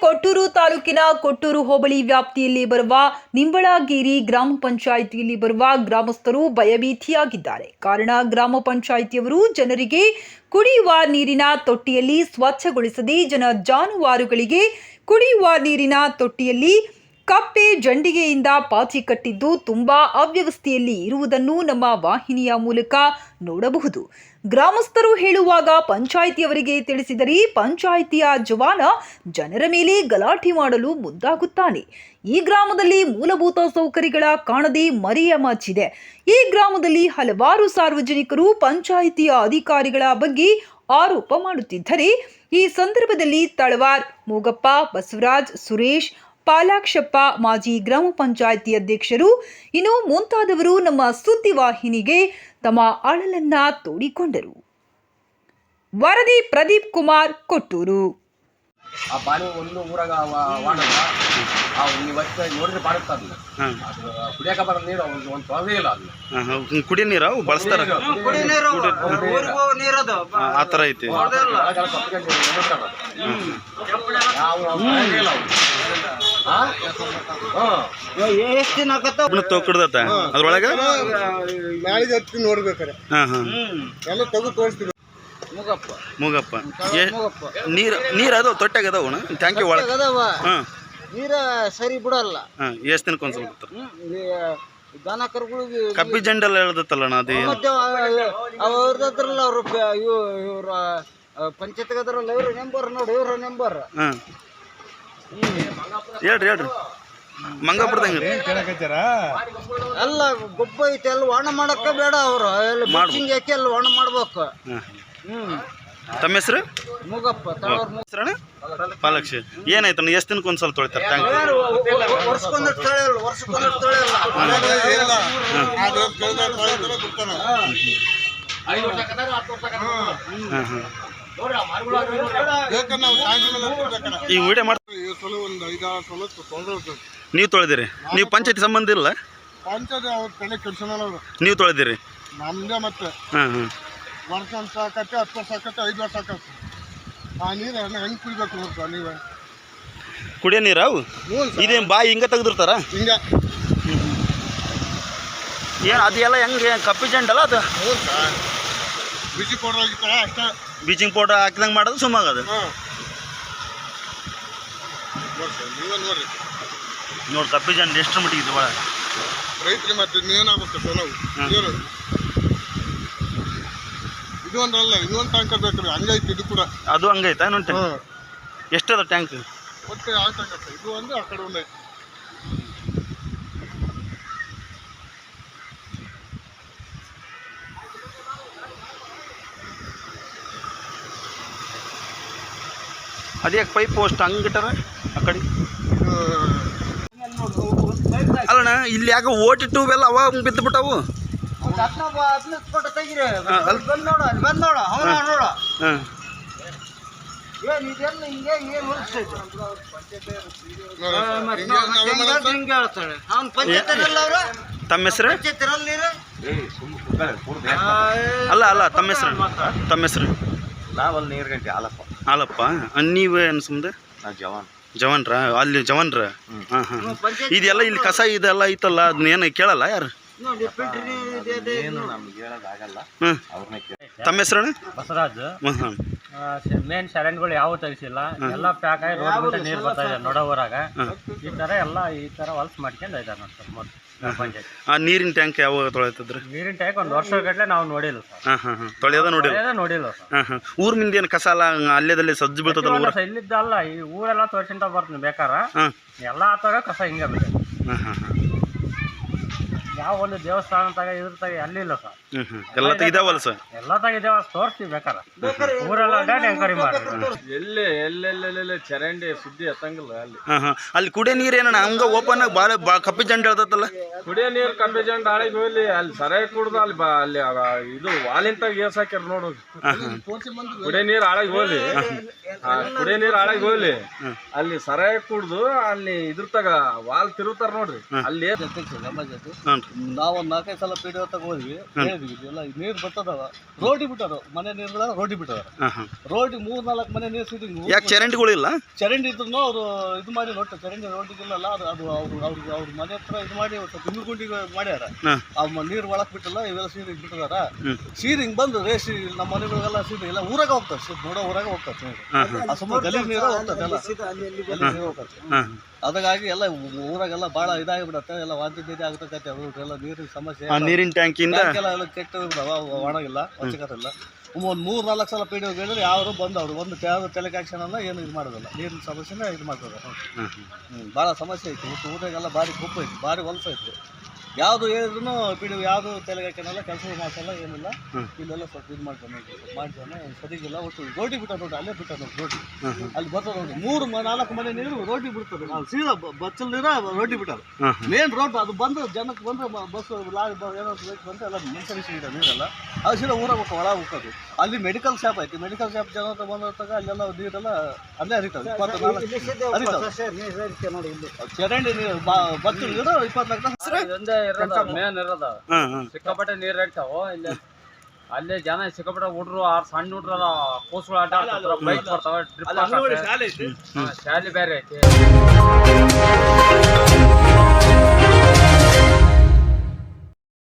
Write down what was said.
ಕೊಟ್ಟೂರು ತಾಲೂಕಿನ ಕೊಟ್ಟೂರು ಹೋಬಳಿ ವ್ಯಾಪ್ತಿಯಲ್ಲಿ ಬರುವ ನಿಂಬಳಗೇರಿ ಗ್ರಾಮ ಪಂಚಾಯಿತಿಯಲ್ಲಿ ಬರುವ ಗ್ರಾಮಸ್ಥರು ಭಯಭೀತಿಯಾಗಿದ್ದಾರೆ. ಕಾರಣ ಗ್ರಾಮ ಪಂಚಾಯಿತಿಯವರು ಜನರಿಗೆ ಕುಡಿಯುವ ನೀರಿನ ತೊಟ್ಟಿಯಲ್ಲಿ ಸ್ವಚ್ಛಗೊಳಿಸದೆ ಜನ ಜಾನುವಾರುಗಳಿಗೆ ಕುಡಿಯುವ ನೀರಿನ ತೊಟ್ಟಿಯಲ್ಲಿ ಕಪ್ಪೆ ಜಂಡಿಗೆಯಿಂದ ಪಾಚಿ ಕಟ್ಟಿದ್ದು ತುಂಬಾ ಅವ್ಯವಸ್ಥೆಯಲ್ಲಿ ಇರುವುದನ್ನು ನಮ್ಮ ವಾಹಿನಿಯ ಮೂಲಕ ನೋಡಬಹುದು. ಗ್ರಾಮಸ್ಥರು ಹೇಳುವಾಗ ಪಂಚಾಯಿತಿಯವರಿಗೆ ತಿಳಿಸಿದರೆ ಪಂಚಾಯಿತಿಯ ಜವಾನ ಜನರ ಮೇಲೆ ಗಲಾಟೆ ಮಾಡಲು ಮುಂದಾಗುತ್ತಾನೆ. ಈ ಗ್ರಾಮದಲ್ಲಿ ಮೂಲಭೂತ ಸೌಕರ್ಯಗಳ ಕಾಣದೆ ಮರೆಯ ಮಾಚಿದೆ ಈ ಗ್ರಾಮದಲ್ಲಿ ಹಲವಾರು ಸಾರ್ವಜನಿಕರು ಪಂಚಾಯಿತಿಯ ಅಧಿಕಾರಿಗಳ ಬಗ್ಗೆ ಆರೋಪ ಮಾಡುತ್ತಿದ್ದರೆ ಈ ಸಂದರ್ಭದಲ್ಲಿ ತಳವಾರ್, ಮೂಗಪ್ಪ, ಬಸವರಾಜ್, ಸುರೇಶ್ ಪಾಲಾಕ್ಷಪ್ಪ ಮಾಜಿ ಗ್ರಾಮ ಪಂಚಾಯತಿ ಅಧ್ಯಕ್ಷರು ಇನ್ನು ಮುಂತಾದವರು ನಮ್ಮ ಸುದ್ದಿವಾಹಿನಿಗೆ ತಮ್ಮ ಅಳಲನ್ನ ತೋಡಿಕೊಂಡರು ವರದಿ ಪ್ರದೀಪ್ ಕುಮಾರ್ ಕೊಟ್ಟೂರು ಆ ಬಾಣಿ ಒಂದು ಊರಾಗ ವಾಡಲ್ಲ ಇವತ್ತು ನೋಡಿದ್ರೆ ಬಾಡುತ್ತ ಅದನ್ನ ಅದು ಕುಡಿಯಕ ಬರೋ ನೀರು ಒಂದು ಒಂದು ತೊಂದರೆ ಇಲ್ಲ ಅದನ್ನ ಕುಡಿ ನೀರ ನೀರದು ಆ ಥರ ಐತಿ ಯಾವ ತೊಂದರೆ ಇಲ್ಲ ಅವ್ರು ಎಷ್ಟು ದಿನ ಆಗತ್ತ ಅದ್ರೊಳಗೆ? ನಾಳೆ ಹತ್ತಿ ನೋಡ್ಬೇಕಾರೆ. ಹಾಂ ಹಾಂ. ಎಲ್ಲ ತೆಗೆದು ತೋರಿಸ್ತೀವಿ. ಮುಗಪ್ಪ. ಮೂಗಪ್ಪ. ನೀರು ನೀರು ಅದಾವ ತೊಟ್ಟಾಗ ಅದಾವಣ ಟ್ಯಾಂಕಿ ಒಳಗೆ. ಅದಾವ. ಹಾಂ. ನೀರ ಸರಿ ಬಿಡಲ್ಲ. ಎಷ್ಟ್ ದಿನಕ್ಕೆ ಒಂದ್ಸಲ. ಈ ದನ ಕರುಗಳಿಗೆ ಕಪ್ಪಿ ಜಂಡೆಲ್ಲ ಹೇಳ್ದತ್ತಲ್ಲಣ್ಣ ಅದು ಅವ್ರದ್ರಲ್ಲ ಅವ್ರು ಇವ್ ಇವ್ರ ಪಂಚಾಯತ್ಗೆ ಅದ್ರಲ್ಲ ಇವ್ರ ನೆಂಬರ್ ನೋಡಿ ಇವ್ರ ನೆಂಬರ್ ಹಾಂ. ಹೇಳ್ರಿ ಹೇಳ್ರಿ. ಅಲ್ಲ ಗೊಬ್ಬ ಐತೆ ಅಲ್ಲಿ ಒಣ ಮಾಡಕ್ಕ ಬೇಡ ಅವ್ರು. ಅಲ್ಲಿ ಹಾಕಿ ಅಲ್ಲಿ ಒಣ ಮಾಡ್ಬೇಕು. ಹ್ಮ್. ತಮ್ಮ ಹೆಸರು? ಮುಗಪ್ಪ ಪಾಲಕ್ಷ. ಏನಾಯ್ತಣ್ಣ ಎಷ್ಟು ದಿನಕ್ಕೆ ಒಂದ್ಸಲ ತೊಳಿತಾರೆ ಟ್ಯಾಂಕ್ ತೊಳೆಯಲ್ಲ ತೊಳೆಯಲ್ಲ. ವರ್ಷ. ಹಾಂ ಹಾಂ. ಈ ವಿಡಿಯೋ ಮಾಡಿ ಸಲ ಒಂದು ಐದಾರು ಸಲ ತೊಂದರೆ ಇರ್ತದೆ. ನೀವು ತೊಳೆದಿರಿ. ನೀವು ಪಂಚಾಯತಿ ಸಂಬಂಧ ಇಲ್ಲ ಪಂಚಾಯತ್ ಅವ್ರ ನೀವು ತೊಳೆದಿರಿ. ನಮ್ದೇ ಮತ್ತೆ. ಹಾಂ ಹಾಂ. ವರ್ಷ ಸಾಕತ್ತೆ ಹತ್ತು ವರ್ಷ ಐದು ವರ್ಷ ಆ ನೀರು ಹೆಂಗೆ ಕುಡಿಬೇಕು ನೋಡ್ತಾ ನೀವೇ. ಕುಡಿಯೋ ನೀರು ಅವು? ಹ್ಞೂ ಸರ್. ಇದೇನು ಬಾಯಿ ಹಿಂಗೆ ತೆಗ್ದಿರ್ತಾರ? ಹಿಂಗೆ. ಏನು ಅದೆಲ್ಲ ಹೆಂಗೆ ಕಪ್ಪಿ ಜಂಡಲ್ಲ ಅದು? ಹ್ಞೂ ಸರ್. ಬಿಸಿ ಪೌಡರ್ ಅಷ್ಟೇ. ಬೀಚಿಂಗ್ ಪೌಡರ್ ಹಾಕಿದಂಗೆ ಮಾಡೋದು ಸುಮ್ಮಗದು ಹಾಂ ನೋಡಿ ನೋಡಿ ಕಪ್ಪಿ ಜನ ಎಷ್ಟು ಮಟ್ಟಿಗೆ ಇದು ಒಳಗೆ ರೈತರಿಗೆ ಮತ್ತೆ ಇನ್ನೇನಾಗುತ್ತೆ ಸರ್ ನಾವು. ಏನು ಇದು ಒಂದಲ್ಲ ಇನ್ನೊಂದು ಟ್ಯಾಂಕರ್ ಬೇಕ್ರಿ ಹಂಗೈತಿ ಇದು ಕೂಡ. ಅದು ಹಂಗೈತಾ ಹಾಂ. ಎಷ್ಟದ ಟ್ಯಾಂಕ್ ಒಟ್ಟು ಯಾವ ಟ್ಯಾಂಕ್ ಇದು ಒಂದು ಆ ಕಡೆ ಒಂದು. ಐತಿ ಅದ್ಯಾಕೆ ಪೈಪ್ ಅಷ್ಟು ಹಂಗೆ ಇಟ್ಟಾರ? ಆ ಕಡೆ. ಅಲ್ಲಣ್ಣ ಇಲ್ಲಿ ಯಾಕೆ ಓಟಿ ಟ್ಯೂಬ್ ಎಲ್ಲ ಅವ ಬಿದ್ದು ಬಿಟ್ಟವು ತಮ್ಮ ಹೆಸರು? ಅಲ್ಲ ಅಲ್ಲ ತಮ್ಮ ಹೆಸರು? ತಮ್ಮ ಹೆಸರು? ನಾವಲ್ಲಿ ನೀರು ಹಾಲಪ್ಪ. ಹಾಲಪ್ಪ? ನೀವು ನಾವು ಜವಾನ್. ಜವಾನ್ರ? ಅಲ್ಲಿ ಜವನ್ರ? ಹಾಂ ಹಾಂ ಇದೆಲ್ಲ ಇಲ್ಲಿ ಕಸ ಇದೆಲ್ಲ ಐತಲ್ಲ ಅದನ್ನೇನು ಕೇಳಲ್ಲ ಯಾರು? ತಮ್ಮ ಹೆಸರಣ್ಣ? ಬಸವರಾಜ್. ಹಾಂ ಮೇನ್ ಶರಣಗಳು ಯಾವ ತೆಗಿಸಿಲ್ಲ. ಎಲ್ಲ ಪ್ಯಾಕ್ ಆಗಿ ರೋಡ್ ನೀರು ಬರ್ತಾ ಇದೆ ನಡೋವರಾಗ ಈ ತರ ಎಲ್ಲ ಈ ತರ ಹೊಲ್ಸ್ ಮಾಡ್ಕೊಂಡು ಇದ್ದಾರೆ ನೋಡಿ ಸರ್ ಮೊದ್ಲು ಆ ನೀರಿನ ಟ್ಯಾಂಕ್ ಯಾವಾಗ ತೊಳೆತದ್ರಿ ನೀರಿನ ಟ್ಯಾಂಕ್ ಒಂದು ವರ್ಷ ಗಟ್ಟಲೆ ನಾವು ನೋಡಿಲ್ಲ ಸರ್. ಹಾಂ ಹಾಂ ಹಾಂ. ತೊಳೆಯೋದ ನೋಡಿಲ್ಲ? ಅದೇ ನೋಡಿಲ್ಲ ಸರ್. ಹಾಂ ಹಾಂ. ಊರ್ ಮುಂದೆ ಏನು ಕಸ ಅಲ್ಲ ಅಲ್ಲೇದಲ್ಲಿ ಸಜ್ಜು ಬೀಳ್ತದಲ್ಲ ಊರ? ಸರ್ ಇಲ್ಲಿದ್ದಲ್ಲ ಈ ಊರೆಲ್ಲ ತೋರ್ಸಿಂತ ಬರ್ತೀನಿ ಬೇಕಾರ. ಹಾಂ. ಎಲ್ಲ ಆತಾಗ ಕಸ ಹಿಂಗೆ ಬಿಟ್ಟೆ ಹಾಂ ಹಾಂ ಹಾಂ. ಯಾವ ಒಂದು ದೇವಸ್ಥಾನ ತಗ ಇದ್ರ ತಗ ಅಲ್ಲಿಲ್ಲ ಸರ್ ಹ್ಞೂ ಹ್ಞೂ ಎಲ್ಲ ತೆಗಿದಾವಲ್ಲ ಸರ್ ಎಲ್ಲ ತೆಗಿದೇವ ತೋರಿಸ್ತೀವಿ ಬೇಕಾರ ಊರೆಲ್ಲ ಅಡ್ಡಾಡಿ ಎಂಕ್ವೈರಿ ಮಾಡಿ ಎಲ್ಲಿ ಎಲ್ಲೆಲ್ಲೆಲ್ಲೆಲ್ಲ ಚರಂಡಿ ಸುದ್ದಿ ಎತ್ತಂಗಿಲ್ಲ ಅಲ್ಲಿ ಅಲ್ಲಿ ಕುಡಿಯೋ ನೀರು ಏನಣ್ಣ ಹಂಗ ಓಪನ್ ಆಗಿ ಭಾಳ ಕಪ್ಪಿ ಜಂಡ ಹೇಳ್ತಲ್ಲ ಕುಡಿಯೋ ನೀರು ಕಪ್ಪಿ ಜಂಡ ಆಳಿಗೆ ಹೋಗ್ಲಿ ಅಲ್ಲಿ ಸರೈ ಕುಡ್ದು ಅಲ್ಲಿ ಬಾ ಅಲ್ಲಿ ಇದು ವಾಲಿಂತ ಏಸ್ ಹಾಕ್ಯಾರ ನೋಡು ಕುಡಿಯೋ ನೀರು ಆಳಗೆ ಹೋಗ್ಲಿ ಆ, ಕುಡಿಯೋ ನೀರು ಆಳಗೆ ಹೋಗ್ಲಿ ಅಲ್ಲಿ ಸರೈ ಕುಡ್ದು ಅಲ್ಲಿ ಇದ್ರ ತಗ ವಾಲ್ ತಿರುತ್ತಾರ ನೋಡ್ರಿ ಅಲ್ಲಿ ಹ್ಞೂ ನಾವು ಒಂದು ನಾಲ್ಕೈದು ಸಲ ಪಿ ಡಿ ಒ ಹೋದ್ವಿ ಹೇಳಿದ್ವಿ ಇದೆಲ್ಲ ನೀರು ಬರ್ತದವ. ರೋಡಿ ಬಿಟ್ಟಾರ ಮನೆ ನೀರು ರೋಡಿ ಹಾಂ ರೋಡಿ ಮೂರ್ ನಾಲ್ಕು ಮನೆ ನೀರು ಸಿಟಿಂಗ್ ಯಾಕೆ ಚರಂಡಿಗಳಿಲ್ಲ ಚರಂಡಿ ಇದ್ರು ಅವರು ಇದು ಮಾಡಿ ನೋಡ್ತಾರೆ ಚರಂಡಿ ರೋಡಿಗಿಲ್ಲಲ್ಲ ಅದು ಅದು ಅವ್ರು ಅವ್ರಿಗೆ ಅವ್ರ ಮನೆ ಹತ್ರ ಇದು ಮಾಡಿ ಸ್ವಲ್ಪ ಗುಂಡಿ ಗುಂಡಿಗೆ ಮಾಡ್ಯಾರ. ಆ ನೀರು ಒಳಕ್ ಬಿಟ್ಟಲ್ಲ ಇವೆಲ್ಲ ಸೀರಿಂಗ್ ಬಿಟ್ಟದಾರ. ಸೀರಿಂಗ್ ಬಂದು ರೇಸಿ ನಮ್ಮ ಮನೆಗಳಿಗೆಲ್ಲ ಸೀರಿಂಗ್ ಎಲ್ಲ ಊರಾಗ ಹೋಗ್ತದೆ ಸೀ- ನೋಡೋ ಊರಾಗ ಹೋಗ್ತದೆ ನೀರು ಹಾಂ ಹಾಂ. ಆ ಸುಮ್ಮನೆ ಗಲೀಜ್ ನೀರು ಹೋಗ್ತದೆ ಎಲ್ಲ. ಹೋಗ್ತದೆ. ಹಾಂ. ಅದಕ್ಕಾಗಿ ಎಲ್ಲ ಊರಾಗೆಲ್ಲ ಭಾಳ ಇದಾಗಿಬಿಡತ್ತೆ. ಎಲ್ಲ ವಾಂತಿ ಭೇದಿ ಆಗ್ತಕ್ಕಂತೆ ಎಲ್ಲ ನೀರಿನ ಸಮಸ್ಯೆ. ನೀರಿನ ಟ್ಯಾಂಕಿಂದ? ಎಲ್ಲ ಕೆಟ್ಟ ಒಣಗಿಲ್ಲ ಹೊಚ್ಚಕತ್ತಿಲ್ಲ ಒಂದು ಮೂರು ನಾಲ್ಕು ಸಲ ಪಿ ಡಿ ಹೇಳಿದ್ರೆ ಯಾರು ಬಂದು ಅವರು ಒಂದು ಯಾವುದು ತೆಲಕ್ ಆಕ್ಷನ್ ಅಲ್ಲ ಏನು ಇದು ಮಾಡೋದಿಲ್ಲ. ನೀರಿನ ಸಮಸ್ಯೆನೇ ಇದು ಹಾಂ ಭಾಳ ಸಮಸ್ಯೆ ಐತಿ. ಊಟ ಊರಾಗೆಲ್ಲ ಭಾರಿ ಕೊಪ್ಪು ಐತಿ ಭಾರಿ ಹೊಲಸು ಐತಿ. ಯಾವುದು ಹೇಳಿದ್ರು ಬಿಡು ಯಾವುದು ತೆಲಗ್ ಹಾಕ್ಯನಲ್ಲ ಕೆಲಸ ಮಾಡ್ಸಲ್ಲ ಏನಿಲ್ಲ. ಇಲ್ಲೆಲ್ಲ ಸ್ವಲ್ಪ ಇದು ಮಾಡ್ತಾನೆ ಮಾಡ್ತಾನೆ ಸರಿಗಿಲ್ಲ ಒಟ್ಟು ರೋಟಿ ಬಿಟ್ಟ ನೋಡಿ ಅಲ್ಲೇ ಬಿಟ್ಟ ನೋಡಿ ರೋಟಿ. ಅಲ್ಲಿ ಬರ್ತದೆ ನೋಡಿ ಮೂರು ನಾಲ್ಕು ಮನೆ ನೀರು ರೋಟಿ ಬಿಡ್ತದೆ ನಾವು ಸೀದಾ ಬಚ್ಚಲ್ ನೀರ ರೋಟಿ ಬಿಟ್ಟಾರ ಮೇನ್ ರೋಡ್ ಅದು ಬಂದು ಜನಕ್ಕೆ ಬಂದ್ರೆ ಬಸ್ ಲಾರಿ ಏನಾದ್ರು ಏನೋ ಬೇಕು ಬಂದ್ರೆ ಎಲ್ಲ ಮುನ್ಸರಿಸಿದ ನೀರೆಲ್ಲ. ಅದು ಸೀದಾ ಊರಾಗ ಹೋಗ್ತದೆ ಒಳಗೆ ಹೋಗ್ತದೆ. ಅಲ್ಲಿ ಮೆಡಿಕಲ್ ಶಾಪ್ ಐತಿ ಮೆಡಿಕಲ್ ಶಾಪ್ ಜನ ಹತ್ರ ಬಂದಾಗ ಅಲ್ಲೆಲ್ಲ ನೀರೆಲ್ಲ ಅಲ್ಲೇ ಹರಿತದೆ ಇಪ್ಪತ್ನಾಲ್ಕು ಹರಿತದೆ. ಚರಂಡಿ ನೀರು ಬಚ್ಚಲ್ ನೀರು ಇಪ್ಪತ್ನಾಲ್ಕು ಇರೋದು ಮೇನ್ ಇರೋದು. ಹ್ಮ್ ಹಾಂ. ಸಿಕ್ಕಾಪಟ್ಟೆ ನೀರ್ ಇರ್ತಾವ ಇಲ್ಲಿ ಅಲ್ಲಿ ಜನ ಸಿಕ್ಕಾಪಟ್ಟೆ ಹುಡ್ರು ಆರ್ ಸಣ್ಣ ಹುಡ್ರಲ್ಲ ಕೂಸುಗಳು ಆಟ ಆಡ್ತಾರ ಬೈಕ್ ಬರ್ತಾವ ಟ್ರಿಪ್ ಅಲ್ಲಿ ಶಾಲೆ ಐತಿ. ಶಾಲೆ ಬೇರೆ ಐತಿ.